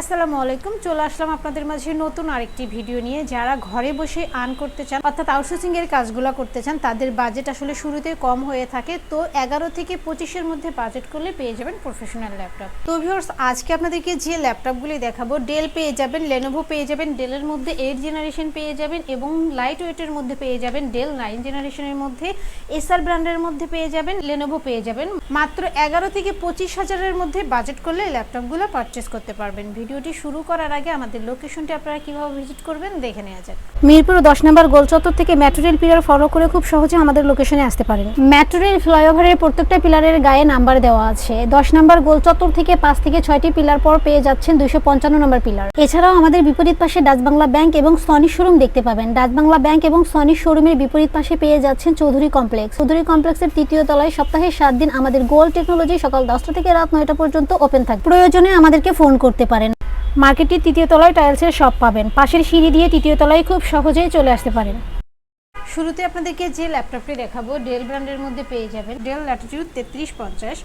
আসসালামু আলাইকুম, চলে আসলাম আপনাদের মাঝে নতুন আরেকটি ভিডিও নিয়ে। যারা ঘরে বসে আর্ন করতে চান, অর্থাৎ আউটসোর্সিং এর কাজগুলো করতে চান, তাদের বাজেট আসলে শুরুতে কম হয়ে থাকে। তো এগারো থেকে পঁচিশের মধ্যে বাজেট করলে পেয়ে যাবেন প্রফেশনাল ল্যাপটপ তো ভিউয়ার্স আজকে আপনাদেরকে যে ল্যাপটপগুলি দেখাবো ডেল পেয়ে যাবেন লেনোভো পেয়ে যাবেন ডেলের মধ্যে এইট জেনারেশন পেয়ে যাবেন এবং লাইট ওয়েটের মধ্যে পেয়ে যাবেন ডেল নাইন জেনারেশনের মধ্যে। এসআর ব্র্যান্ডের মধ্যে পেয়ে যাবেন লেনোভো পেয়ে যাবেন। মাত্র এগারো থেকে পঁচিশ হাজারের মধ্যে বাজেট করলে ল্যাপটপগুলো পারচেস করতে পারবেন। ভিডিওটি শুরু করার আগে আমাদের লোকেশনটি আপনারা কীভাবে ভিজিট করবেন দেখে নেওয়া যাক। মিরপুর দশ নম্বর গোলচত্বর থেকে মেট্রো রেল পিলার ফলো করে খুব সহজে আমাদের লোকেশনে আসতে পারেন। মেট্রো ফ্লাইওভারের প্রত্যেকটা পিলারের গায়ে নাম্বার দেওয়া আছে। দশ নম্বর গোলচত্বর থেকে পাঁচ থেকে ছয়টি পিলার পর পেয়ে যাচ্ছেন দুইশো পঞ্চান্ন নম্বর পিলার এছাড়াও আমাদের বিপরীত পাশে বাংলা ব্যাংক এবং সনি শোরুম দেখতে পাবেন। বাংলা ব্যাংক এবং সনি শোরুমের বিপরীত পাশে পেয়ে যাচ্ছেন চৌধুরী কমপ্লেক্স চৌধুরী কমপ্লেক্সের তৃতীয় তলায় সপ্তাহে সাত দিন আমাদের গোল টেকনোলজি সকাল দশটা থেকে রাত নয়টা পর্যন্ত ওপেন থাকে প্রয়োজনে আমাদেরকে ফোন করতে পারেন। মার্কেটটির তৃতীয় তলায় টাইলসের শপ পাবেন। পাশের সিঁড়ি দিয়ে তৃতীয় তলায় খুব সহজেই চলে আসতে পারেন। শুরুতে আপনাদেরকে যে ল্যাপটপটি দেখাবো ডেল ব্র্যান্ডের মধ্যে পেয়ে যাবেন। ডেল ল্যাটিটিউড তেত্রিশ পঞ্চাশ।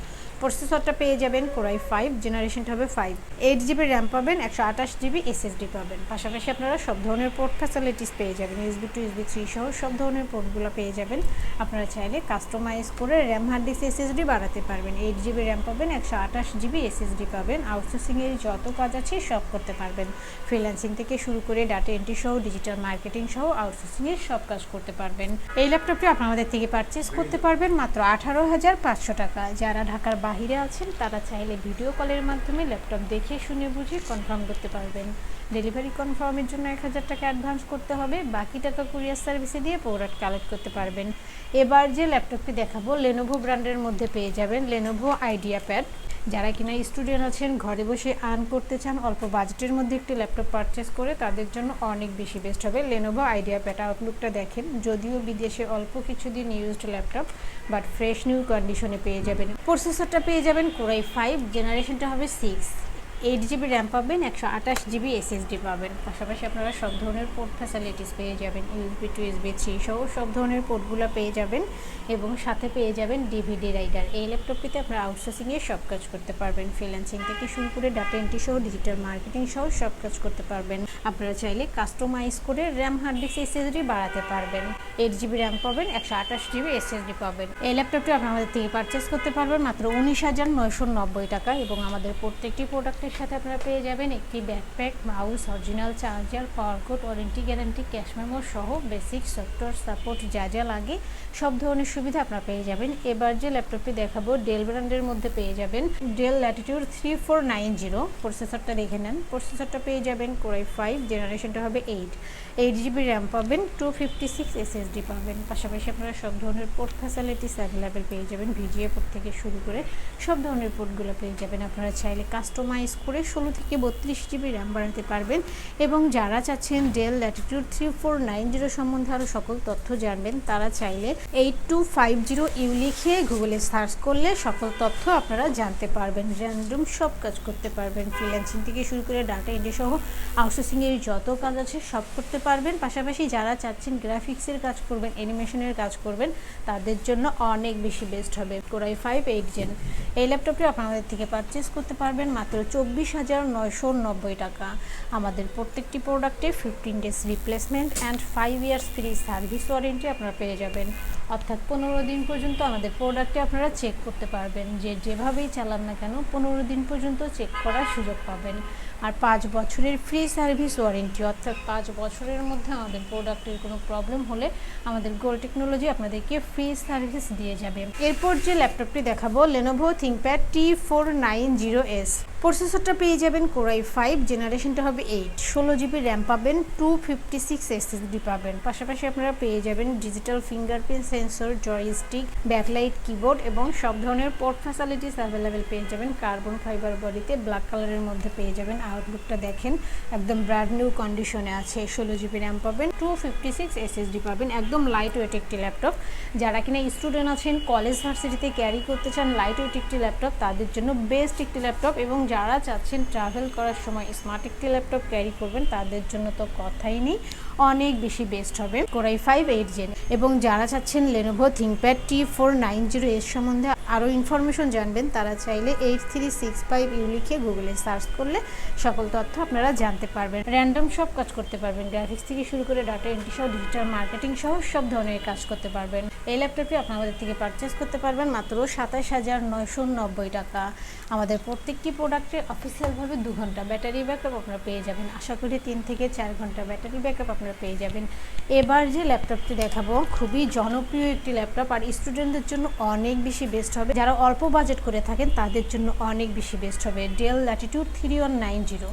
প্রসেসরটা পেয়ে যাবেন কোরাই ফাইভ জেনারেশনটা হবে ফাইভ এইট জিবি র্যাম পাবেন, একশো আঠাশ জিবি এসএসডি পাবেন। পাশাপাশি আপনারা সব ধরনের পোর্ট ফ্যাসিলিটিস পেয়ে যাবেন। ইউএসবি টু ইউএসবি থ্রি সহ সব ধরনের পোর্টগুলো পেয়ে যাবেন। আপনারা চাইলে কাস্টমাইজ করে র্যাম হার্ড ডিস্ক এসএসডি বাড়াতে পারবেন। এইট জিবি র্যাম পাবেন, একশো আঠাশ জিবি এসএসডি পাবেন। আউটসোর্সিংয়ের যত কাজ আছে সব করতে পারবেন। ফ্রিল্যান্সিং থেকে শুরু করে ডাটা এন্ট্রি সহ ডিজিটাল মার্কেটিং সহ আউটসোর্সিংয়ের সব কাজ করতে পারবেন। এই ল্যাপটপটি আপনারা আমাদের থেকে পারচেস করতে পারবেন মাত্র আঠারো হাজার পাঁচশো টাকা। যারা ঢাকার বাহিরে আছেন, তারা চাইলে ভিডিও কলের মাধ্যমে ল্যাপটপ দেখে শুনে বুঝে কনফার্ম করতে পারবেন। ডেলিভারি কনফার্মের জন্য এক হাজার টাকা অ্যাডভান্স করতে হবে বাকি টাকা কুরিয়ার সার্ভিসে দিয়ে প্রোডাক্ট কালেক্ট করতে পারবেন। এবার যে ল্যাপটপটি দেখাবো লেনোভো ব্র্যান্ডের মধ্যে পেয়ে যাবেন লেনোভো আইডিয়া প্যাড যারা কিনা স্টুডেন্ট আছেন, ঘরে বসে আর্ন করতে চান, অল্প বাজেটের মধ্যে একটি ল্যাপটপ পারচেস করে, তাদের জন্য অনেক বেশি বেস্ট হবে। লেনোভো আইডিয়া প্যাট আউটলুকটা দেখেন, যদিও বিদেশে অল্প কিছু দিন used laptop but fresh new কন্ডিশনে পেয়ে যাবেন। প্রসেসরটা পেয়ে যাবেন কোরাই ফাইভ জেনারেশনটা হবে সিক্স এইট জিবি র্যাম পাবেন, একশো আঠাশ জিবি এসএসডি পাবেন। পাশাপাশি আপনারা সব ধরনের পোর্ট ফ্যাসিলিটিস পেয়ে যাবেন ইউএসবি টু ইউএসবি থ্রি সহ সব ধরনের পোর্টগুলো পেয়ে যাবেন এবং সাথে পেয়ে যাবেন ডিভিডি রাইডার এই ল্যাপটপটিতে আপনারা আউটসোর্সিংয়ে সব কাজ করতে পারবেন। ফ্রিল্যান্সিং থেকে শুরু করে ডাটা এন্ট্রি সহ ডিজিটাল মার্কেটিং সহ সব কাজ করতে পারবেন। আপনারা চাইলে কাস্টমাইজ করে র্যাম হার্ড ডিস্ক এসএসডি বাড়াতে পারবেন। এইট জিবি র্যাম পাবেন, একশো আঠাশ জিবি এসএসডি পাবেন। এই ল্যাপটপটি আপনারা আমাদের থেকে পারচেস করতে পারবেন মাত্র উনিশ হাজার নয়শো নব্বই টাকা এবং আমাদের প্রত্যেকটি প্রোডাক্টের সাথে আপনারা পেয়ে যাবেন একটি backpack mouse original charger power cord warranty guarantee cash memo সহ বেসিক সফটওয়্যার সাপোর্ট যা যা লাগে, সব ধরনের সুবিধা আপনারা পেয়ে যাবেন। এবার যে ল্যাপটপটি দেখাবো ডেল ব্র্যান্ডের মধ্যে পেয়ে যাবেন Dell Latitude three four nine zero প্রসেসরটা দেখে নেন। প্রসেসরটা পেয়ে যাবেন কোরাই ফাইভ জেনারেশনটা হবে এইট এইট জিবি র্যাম পাবেন টু ফিফটি সিক্স এসএসডি পাবেন। পাশাপাশি আপনারা সব ধরনের পোর্ট ফ্যাসিলিটিস অ্যাভেলেবেল পেয়ে যাবেন ভিজিএ পোর্ট থেকে শুরু করে সব ধরনের পোর্টগুলো পেয়ে যাবেন। আপনারা চাইলে কাস্টমাইজ করে ষোলো থেকে বত্রিশ জিবি র্যাম বাড়াতে পারবেন এবং যারা চাচ্ছেন Dell Latitude three four nine zero সম্বন্ধে আরও সকল তথ্য জানবেন, তারা চাইলে eight two five zero U লিখে গুগলে সার্চ করলে সকল তথ্য আপনারা জানতে পারবেন। র্যান্ডম সব কাজ করতে পারবেন। ফ্রিল্যান্সিং থেকে শুরু করে ডাটা এন্ট্রি সহ আউটসোর্সিংয়ের যত কাজ আছে সব করতে পারবেন। পাশাপাশি যারা চাচ্ছেন গ্রাফিক্সের কাজ করবেন অ্যানিমেশনের কাজ করবেন, তাদের জন্য অনেক বেশি বেস্ট হবে। কোরাই ফাইভ এইট জেন এই ল্যাপটপটি আপনাদের থেকে পারচেস করতে পারবেন মাত্র চব্বিশ হাজার নয়শো নব্বই টাকা। আমাদের প্রত্যেকটি প্রোডাক্টে fifteen days replacement and five years free service warranty আপনারা পেয়ে যাবেন। অর্থাৎ পনেরো দিন পর্যন্ত আমাদের প্রোডাক্টে আপনারা চেক করতে পারবেন। যে যেভাবেই চালান না কেন পনেরো দিন পর্যন্ত চেক করার সুযোগ পাবেন। আর পাঁচ বছরের ফ্রি সার্ভিস ওয়ারেন্টি অর্থাৎ পাঁচ বছরের মধ্যে আমাদের প্রোডাক্টের কোনো প্রবলেম হলে আমাদের গোল টেকনোলজি আপনাদেরকে ফ্রি সার্ভিস দিয়ে যাবে। এরপর যে ল্যাপটপটি দেখাবো Lenovo ThinkPad T four nine zero S প্রসেসরটা পেয়ে যাবেন কোরাই ফাইভ, জেনারেশনটা হবে এইট। ষোলো জিবি র্যাম পাবেন, টু ফিফটি সিক্স এসএসডি পাবেন। পাশাপাশি আপনারা পেয়ে যাবেন digital fingerprint sensor joystick backlight keyboard এবং সব ধরনের পোর্ট ফ্যাসিলিটিস অ্যাভেলেবেল পেয়ে যাবেন। কার্বন ফাইবার বডিতে ব্ল্যাক কালারের মধ্যে পেয়ে যাবেন। আউটলুকটা দেখেন, একদম ব্র্যান্ড নিউ কন্ডিশনে আছে। ষোলো জিবি র্যাম পাবেন, টু ফিফটি সিক্স এসএসডি পাবেন, একদম লাইট ওয়েট একটি ল্যাপটপ যারা কিনা স্টুডেন্ট আছেন কলেজ ভার্সিটিতে ক্যারি করতে চান লাইট ওয়েট একটি ল্যাপটপ তাদের জন্য বেস্ট একটি ল্যাপটপ এবং যারা চাচ্ছেন ট্রাভেল করার সময় স্মার্ট একটি ল্যাপটপ ক্যারি করবেন, তাদের জন্য তো কথাই নেই। অনেক বেশি বেস্ট হবে। কোরাই ফাইভ এইট জেন এবং যারা চাচ্ছেন Lenovo ThinkPad T four nine zero এর সম্বন্ধে আরও ইনফরমেশন জানবেন, তারা চাইলে eight three six five U লিখে গুগলে সার্চ করলে সকল তথ্য আপনারা জানতে পারবেন। র্যান্ডম সব কাজ করতে পারবেন। গ্রাফিক্স থেকে শুরু করে ডাটা এন্ট্রি সহ ডিজিটাল মার্কেটিং সহ সব ধরনের কাজ করতে পারবেন। এই ল্যাপটপটি আপনাদের থেকে পারচেস করতে পারবেন মাত্র সাতাশ হাজার নয়শো নব্বই টাকা। আমাদের প্রত্যেকটি প্রোডাক্টে অফিসিয়ালভাবে দু ঘণ্টা ব্যাটারি ব্যাকআপ আপনারা পেয়ে যাবেন। আশা করি তিন থেকে চার ঘণ্টা ব্যাটারি ব্যাকআপ আপনারা পেয়ে যাবেন। এবার যে ল্যাপটপটি দেখাবো, খুবই জনপ্রিয় একটি ল্যাপটপ আর স্টুডেন্টদের জন্য অনেক বেশি বেস্ট হবে। যারা অল্প বাজেট করে থাকেন, তাদের জন্য অনেক বেশি বেস্ট হবে। Dell Latitude three one nine zero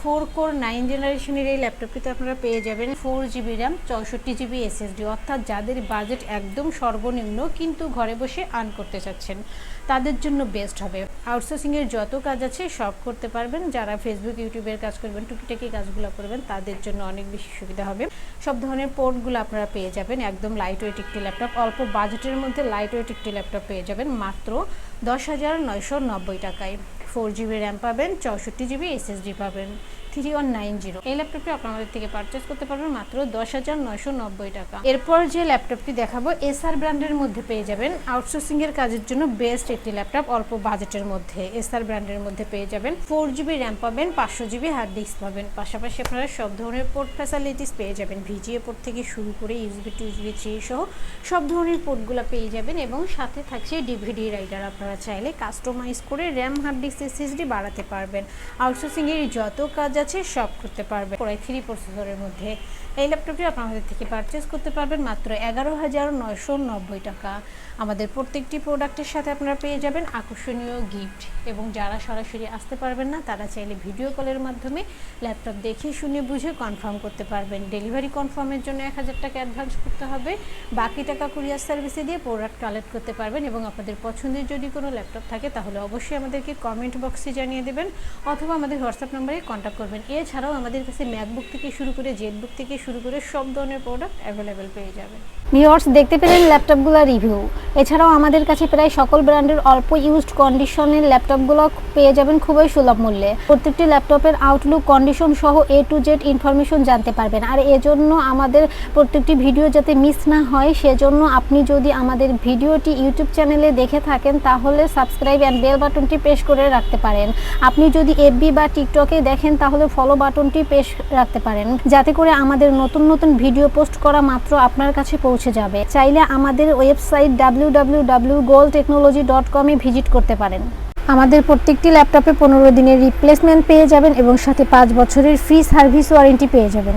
four core nine জেনারেশনের এই ল্যাপটপটিতে আপনারা পেয়ে যাবেন ফোর জিবি র্যাম, চৌষট্টি জিবি এসএসডি, অর্থাৎ যাদের বাজেট একদম সর্বনিম্ন কিন্তু ঘরে বসে আর্ন করতে চাচ্ছেন, তাদের জন্য বেস্ট হবে। আউটসোর্সিংয়ের যত কাজ আছে সব করতে পারবেন। যারা ফেসবুক ইউটিউবের কাজ করবেন, টুকিটাকি কাজগুলো করবেন, তাদের জন্য অনেক বেশি সুবিধা হবে। সব ধরনের পোর্টগুলো আপনারা পেয়ে যাবেন। একদম লাইট ওয়েট একটি ল্যাপটপ, অল্প বাজেটের মধ্যে লাইট ওয়েট একটি ল্যাপটপ পেয়ে যাবেন মাত্র দশ হাজার নয়শো নব্বই টাকায়। ফোর জিবি র্যাম পাবেন চৌষট্টি জিবি এসএসডি পাবেন। থ্রি ওয়ান নাইন জিরো এই ল্যাপটপটি আপনারা আমাদের থেকে পারচেস করতে পারবেন মাত্র দশ হাজার নয়শো নব্বই টাকা। এরপর যে ল্যাপটপটি দেখাবো এসআর ব্র্যান্ডের মধ্যে পেয়ে যাবেন। আউটসোর্সিং এর কাজের জন্য বেস্ট একটি ল্যাপটপ অল্প বাজেটের মধ্যে এসআর ব্র্যান্ডের মধ্যে পেয়ে যাবেন। ফোর জিবি র্যাম পাবেন, পাঁচশো জিবি হার্ড ডিস্ক পাবেন। পাশাপাশি আপনারা সব ধরনের পোর্ট ফ্যাসিলিটিস পেয়ে যাবেন। ভিজিএ পোর্ট থেকে শুরু করে ইউসবি টু ইউসবি থ্রি সহ সব ধরনের পোর্টগুলো পেয়ে যাবেন এবং সাথে থাকছে ডিভিডি রাইডার আপনারা চাইলে কাস্টমাইজ করে র্যাম হার্ড ডিস্ক এসএসডি বাড়াতে পারবেন। আউটসোর্সিং এর যত কাজ আছে, সব করতে পারবেন প্রায় থ্রি প্রসেসরের মধ্যে। এই ল্যাপটপটি আপনারা আমাদের থেকে পারচেস করতে পারবেন মাত্র এগারো হাজার নয়শো নব্বই টাকা। আমাদের প্রত্যেকটি প্রোডাক্টের সাথে আপনারা পেয়ে যাবেন আকর্ষণীয় গিফট এবং যারা সরাসরি আসতে পারবেন না, তারা চাইলে ভিডিও কলের মাধ্যমে ল্যাপটপ দেখে, শুনে, বুঝে কনফার্ম করতে পারবেন। ডেলিভারি কনফার্মের জন্য এক হাজার টাকা অ্যাডভান্স করতে হবে। বাকি টাকা কুরিয়ার সার্ভিসে দিয়ে প্রোডাক্ট কালেক্ট করতে পারবেন এবং আপনাদের পছন্দের যদি কোনো ল্যাপটপ থাকে, তাহলে অবশ্যই আমাদেরকে কমেন্ট বক্সে জানিয়ে দেবেন। অথবা আমাদের হোয়াটসঅ্যাপ নম্বরে কন্ট্যাক্ট এছাড়াও আমাদের কাছে ম্যাকবুক থেকে শুরু করে জেটবুক থেকে শুরু করে সব ধরনের প্রোডাক্ট অ্যাভেলেবেল পেয়ে যাবেন। ভিউয়ার্স দেখতে পেলেন ল্যাপটপগুলোর রিভিউ এছাড়াও আমাদের কাছে প্রায় সকল ব্র্যান্ডের অল্প ইউজড কন্ডিশনের ল্যাপটপগুলো পেয়ে যাবেন খুবই সুলভ মূল্যে। প্রত্যেকটি ল্যাপটপের আউটলুক কন্ডিশন সহ এ টু জেড ইনফরমেশন জানতে পারবেন। আর এজন্য আমাদের প্রত্যেকটি ভিডিও যাতে মিস না হয়, সেজন্য আপনি যদি আমাদের ভিডিওটি ইউটিউব চ্যানেলে দেখে থাকেন, তাহলে সাবস্ক্রাইব অ্যান্ড বেল বাটনটি প্রেস করে রাখতে পারেন। আপনি যদি এফবি বা টিকটকে দেখেন, তাহলে ফলো বাটনটি প্রেস রাখতে পারেন। যাতে করে আমাদের নতুন নতুন ভিডিও পোস্ট করা মাত্র আপনার কাছে পৌঁছে যাবে। চাইলে আমাদের website W W W goal technology dot visit করতে পারেন। আমাদের প্রত্যেকটি ল্যাপটপে পনেরো দিনের রিপ্লেসমেন্ট পেয়ে যাবেন এবং সাথে পাঁচ বছরের ফ্রি সার্ভিস ওয়ারেন্টি পেয়ে যাবেন।